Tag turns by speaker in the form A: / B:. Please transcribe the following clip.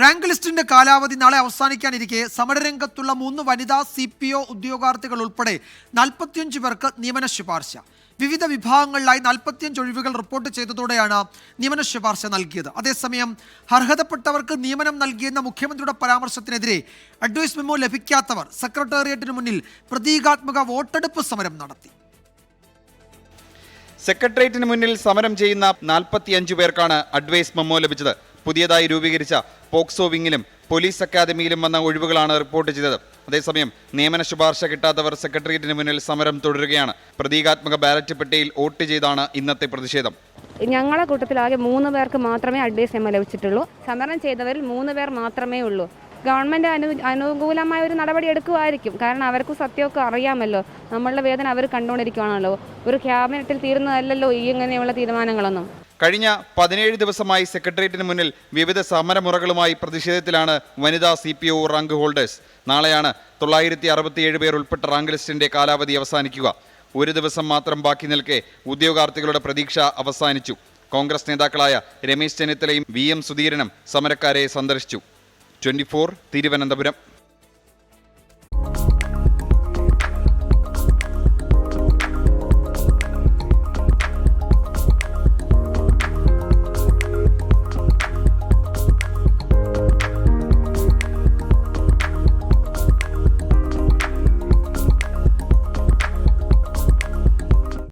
A: Rank ലിസ്റ്റിന്റെ കാലാവധി നാളെ അവസാനിക്കാനിരിക്കെ സമരരംഗത്തുള്ള മൂന്ന് വനിതാ സി പി ഒ ഉദ്യോഗാർത്ഥികൾ ഉൾപ്പെടെ നാൽപ്പത്തിയഞ്ച് പേർക്ക് നിയമന ശുപാർശ. വിവിധ വിഭാഗങ്ങളിലായി നാൽപ്പത്തിയഞ്ച് ഒഴിവുകൾ റിപ്പോർട്ട് ചെയ്തതോടെയാണ് നിയമന ശുപാർശ നൽകിയത്. അതേസമയം അർഹതപ്പെട്ടവർക്ക് നിയമനം നൽകിയെന്ന മുഖ്യമന്ത്രിയുടെ പരാമർശത്തിനെതിരെ അഡ്വൈസ് മെമ്മോ ലഭിക്കാത്തവർ സെക്രട്ടേറിയറ്റിന് മുന്നിൽ പ്രതീകാത്മക വോട്ടെടുപ്പ് സമരം നടത്തി.
B: സെക്രട്ടേറിയറ്റിന് മുന്നിൽ സമരം ചെയ്യുന്ന നാൽപ്പത്തിയഞ്ചു പേർക്കാണ് അഡ്വൈസ് മെമ്മോ ലഭിച്ചത്. പുതിയതായി രൂപീകരിച്ച പോക്സോ വിങ്ങിലും പോലീസ് അക്കാദമിയിലും വന്ന ഒഴിവുകളാണ് റിപ്പോർട്ട് ചെയ്തത്. അതേസമയം നിയമന ശുപാർശ കിട്ടാത്തവർ സെക്രട്ടേറിയറ്റിന് മുന്നിൽ സമരം തുടരുകയാണ്. പ്രതീകാത്മക ബാലറ്റ് പെട്ടിയിൽ വോട്ട് ചെയ്താണ് ഇന്നത്തെ പ്രതിഷേധം.
C: ഞങ്ങളെ കൂട്ടത്തിലാകെ മൂന്ന് പേർക്ക് മാത്രമേ അഡ്വൈസ് എമ്മ ലഭിച്ചിട്ടുള്ളൂ സമരം ചെയ്തവരിൽ മൂന്ന് പേർ മാത്രമേ ഉള്ളൂ. ഗവൺമെന്റ് അനു അനുകൂലമായ ഒരു നടപടി എടുക്കുമായിരിക്കും. കാരണം അവർക്ക് സത്യമൊക്കെ അറിയാമല്ലോ. നമ്മളുടെ വേദന അവർ കണ്ടുകൊണ്ടിരിക്കുകയാണല്ലോ ഒരു ക്യാബിനറ്റിൽ തീരുന്നതല്ലല്ലോ ഈ ഇങ്ങനെയുള്ള തീരുമാനങ്ങളൊന്നും.
B: കഴിഞ്ഞ പതിനേഴ് ദിവസമായി സെക്രട്ടേറിയറ്റിന് മുന്നിൽ വിവിധ സമരമുറകളുമായി പ്രതിഷേധത്തിലാണ് വനിതാ C P O rank holders. നാളെയാണ് തൊള്ളായിരത്തി അറുപത്തിയേഴ് പേർ ഉൾപ്പെട്ട റാങ്ക് ലിസ്റ്റിന്റെ കാലാവധി അവസാനിക്കുക. ഒരു ദിവസം മാത്രം ബാക്കി നിൽക്കെ ഉദ്യോഗാർത്ഥികളുടെ പ്രതീക്ഷ അവസാനിച്ചു. കോൺഗ്രസ് നേതാക്കളായ രമേശ് ചെന്നിത്തലയും വി എം സുധീരനും സമരക്കാരെ സന്ദർശിച്ചു. ട്വന്റി തിരുവനന്തപുരം.